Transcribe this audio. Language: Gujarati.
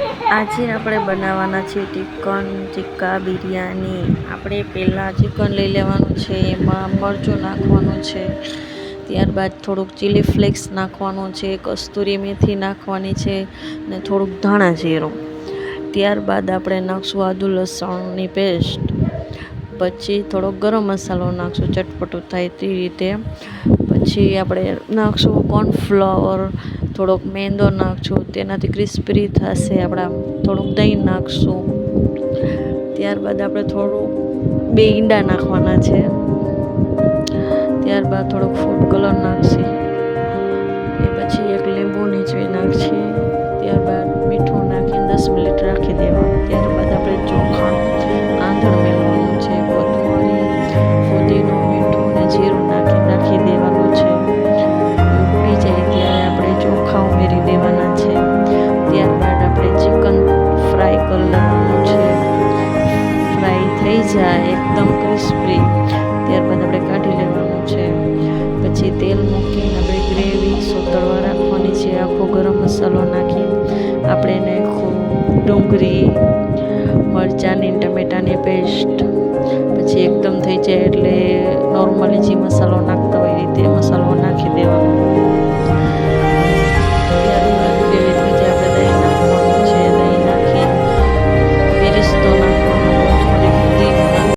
આજે આપણે બનાવવાના છે ચિકન ટિક્કા બિરયાની. આપણે પહેલાં ચિકન લઈ લેવાનું છે, એમાં મરચું નાખવાનું છે, ત્યારબાદ થોડુંક ચીલી ફ્લેક્સ નાખવાનું છે, કસ્તુરી મેથી નાખવાની છે, ને થોડુંક ધાણા જીરું. ત્યારબાદ આપણે નાખશું આદુ લસણની પેસ્ટ. પછી થોડોક ગરમ મસાલો નાખશું, ચટપટું થાય તે રીતે. પછી આપણે નાખશું કોર્નફ્લાવર થોડોક મેંદો નાખશું તેનાથી ક્રિસ્પી થશે, આપણા થોડુંક દહીં નાખશું. ત્યારબાદ આપણે થોડું બે ઈંડા નાખવાના છે. ત્યારબાદ થોડોક ફૂડ કલર નાખશે. એ પછી એક લીંબુ નીચવી નાખશે ત્યારબાદ મીઠું નાખીને દસ મિનિટ રાખી દેવાનું. ત્યારબાદ થઈ જાય, એકદમ ક્રિસ્પી ત્યારબાદ આપણે કાઢી લેવાનું છે. પછી તેલ મૂકીને આપણે ગ્રેવી સોતળવા રાખવાની છે. આખો ગરમ મસાલો નાખી આપણે એને ખૂબ ડુંગળી, મરચાંની, ટમેટાની પેસ્ટ પછી એકદમ થઈ જાય એટલે નોર્મલી જે મસાલો નાખતા હોય એ રીતે મસાલો નાખી દેવાનો.